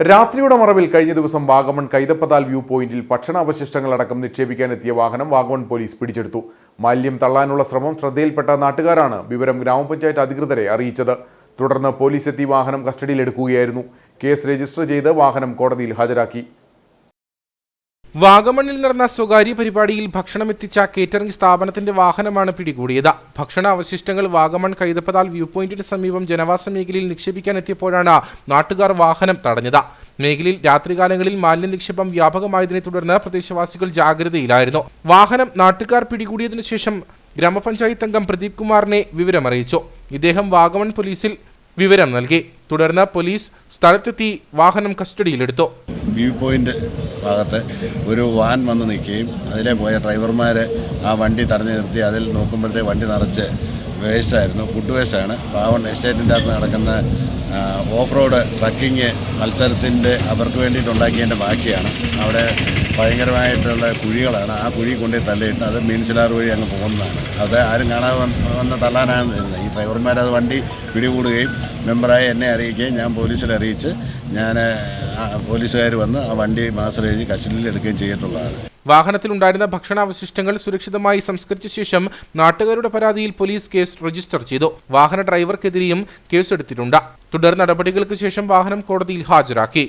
രാത്രിയുടെ മറവിൽ കഴിഞ്ഞ ദിവസം വാഗമൺ കൈതപ്പതാൽ വ്യൂ പോയിന്റിൽ ഭക്ഷണാവശിഷ്ടങ്ങളടക്കം നിക്ഷേപിക്കാനെത്തിയ വാഹനം വാഗമൺ പോലീസ് പിടിച്ചെടുത്തു. മാലിന്യം തള്ളാനുള്ള ശ്രമം ശ്രദ്ധയിൽപ്പെട്ട നാട്ടുകാരാണ് വിവരം ഗ്രാമപഞ്ചായത്ത് അധികൃതരെ അറിയിച്ചത്. തുടർന്ന് പോലീസ് എത്തി വാഹനം കസ്റ്റഡിയിലെടുക്കുകയായിരുന്നു. കേസ് രജിസ്റ്റർ ചെയ്ത് വാഹനം കോടതിയിൽ ഹാജരാക്കി. വാഗമണ്ണിൽ നടന്ന സ്വകാര്യ പരിപാടിയിൽ ഭക്ഷണം എത്തിച്ച കേറ്ററിംഗ് സ്ഥാപനത്തിന്റെ വാഹനമാണ് പിടികൂടിയത്. ഭക്ഷണ അവശിഷ്ടങ്ങൾ വാഗമൺ കൈതപ്പതാൽ വ്യൂ പോയിന്റിന് സമീപം ജനവാസ മേഖലയിൽ നിക്ഷേപിക്കാനെത്തിയപ്പോഴാണ് നാട്ടുകാർ വാഹനം തടഞ്ഞത്. മേഖലയിൽ രാത്രികാലങ്ങളിൽ മാലിന്യ നിക്ഷേപം വ്യാപകമായതിനെ തുടർന്ന് പ്രദേശവാസികൾ ജാഗ്രതയിലായിരുന്നു. വാഹനം നാട്ടുകാർ പിടികൂടിയതിനു ശേഷം ഗ്രാമപഞ്ചായത്ത് അംഗം പ്രദീപ് കുമാറിനെ വിവരമറിയിച്ചു. ഇദ്ദേഹം വാഗമൺ പോലീസിൽ വിവരം നൽകി. തുടർന്ന് പോലീസ് സ്ഥലത്തെത്തി വാഹനം കസ്റ്റഡിയിലെടുത്തു. വ്യൂ പോയിന്റ് ഭാഗത്ത് ഒരു വാൻ വന്ന് നിൽക്കുകയും അതിലെ പോയ ഡ്രൈവർമാർ ആ വണ്ടി തടഞ്ഞു നിർത്തി അതിൽ നോക്കുമ്പോഴത്തെ വണ്ടി നിറച്ച് വേസ്റ്റായിരുന്നു. ഫുഡ് വേസ്റ്റാണ്. പാവൺ എസ്റ്റേറ്റിന്റെ അകത്ത് നടക്കുന്ന ഓഫ് റോഡ് ട്രക്കിങ് മത്സരത്തിന്റെ അവർക്ക് വേണ്ടിയിട്ടുണ്ടാക്കിയതിന്റെ ബാക്കിയാണ്. അവിടെ ഭയങ്കരമായിട്ടുള്ള കുഴികളാണ്. ആ കുഴി കൊണ്ടേ തള്ളിയിട്ട് അത് മീൻസിലാർ വഴി അങ്ങ് പോകുന്നതാണ്. അത് ആരും കാണാതെ വന്ന് തള്ളാനാണ് വരുന്നത് ഈ ഡ്രൈവർമാർ അത് വണ്ടി പിടികൂടുകയും മെമ്പറായി എന്നെ അറിയിക്കുകയും ഞാൻ പോലീസിൽ അറിയിച്ച് ഞാൻ പോലീസുകാർ വന്ന് ആ വണ്ടി മാസ്റ്റർ എഴുതി കസ്റ്റഡിയിൽ എടുക്കുകയും ചെയ്തിട്ടുള്ളതാണ്. വാഹനത്തിലുണ്ടായിരുന്ന ഭക്ഷണാവശിഷ്ടങ്ങൾ സുരക്ഷിതമായി സംസ്കരിച്ച ശേഷം നാട്ടുകാരുടെ പരാതിയിൽ പോലീസ് കേസ് രജിസ്റ്റർ ചെയ്തു. വാഹന ഡ്രൈവർക്കെതിരെയും കേസെടുത്തിട്ടുണ്ട്. തുടർ നടപടികൾക്ക് ശേഷം വാഹനം കോടതിയിൽ ഹാജരാക്കി.